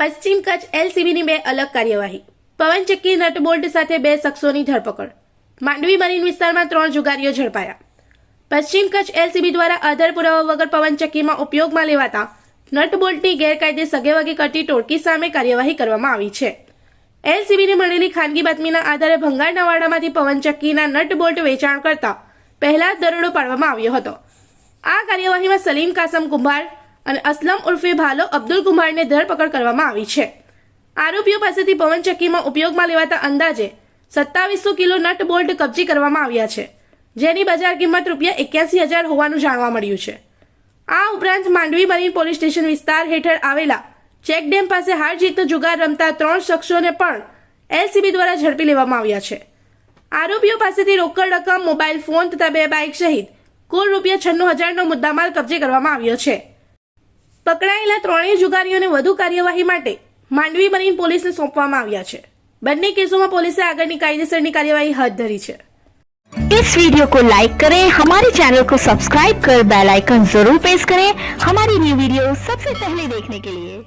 પશ્ચિમ કચ્છ એલસીબીની બે અલગ કાર્યવાહી. પવનચક્કી નટબોલ્ટ સાથે બે શખ્સોની ધરપકડ. માંડવી મરીન વિસ્તારમાં ત્રણ જુગારીઓ ઝડપાયા. પશ્ચિમ કચ્છ એલસીબી દ્વારા આધાર પુરાવા વગર પવનચક્કીમાં ઉપયોગમાં લેવાતા નટબોલ્ટની ગેરકાયદે સગેવગે કરતી ટોળકી સામે કાર્યવાહી કરવામાં આવી છે. એલસીબીને મળેલી ખાનગી બાતમીના આધારે ભંગારના વાડામાંથી પવનચક્કીના નટબોલ્ટ વેચાણ કરતા પહેલા દરોડો પાડવામાં આવ્યો હતો. આ કાર્યવાહીમાં સલીમ કાસમ કુંભાર અને અસલમ ઉર્ફે ભાલો અબ્દુલ કુમારને ધરપકડ કરવામાં આવી છે. આરોપીઓ પાસેથી પવનચક્કીમાં ઉપયોગમાં લેવાતા અંદાજે સત્તાવીસો કિલો નટ બોલ્ટ કબજે કરવામાં આવ્યા છે, જેની બજાર કિંમત રૂપિયા એક્યાસી હજાર હોવાનું જાણવા મળ્યું છે. આ ઉપરાંત માંડવી મરીન પોલીસ સ્ટેશન વિસ્તાર હેઠળ આવેલા ચેકડેમ પાસે હાર જીતનો જુગાર રમતા ત્રણ શખ્સોને પણ એલસીબી દ્વારા ઝડપી લેવામાં આવ્યા છે. આરોપીઓ પાસેથી રોકડ રકમ, મોબાઈલ ફોન તથા બે બાઇક સહિત કુલ રૂપિયા છન્નું હજારનો મુદ્દામાલ કબજે કરવામાં આવ્યો છે. પકડાયેલા ત્રણેય જુગારીઓને વધુ કાર્યવાહી માટે માંડવી મરીન પોલીસને સોંપવામાં આવ્યા છે બંને કેસોમાં પોલીસે આગળની કાયદેસરની કાર્યવાહી હાથ ધરી છે इस वीडियो को लाइक करें हमारे चैनल को सब्सक्राइब कर बेल आइकन जरूर प्रेस करें हमारी न्यू वीडियो सबसे पहले देखने के लिए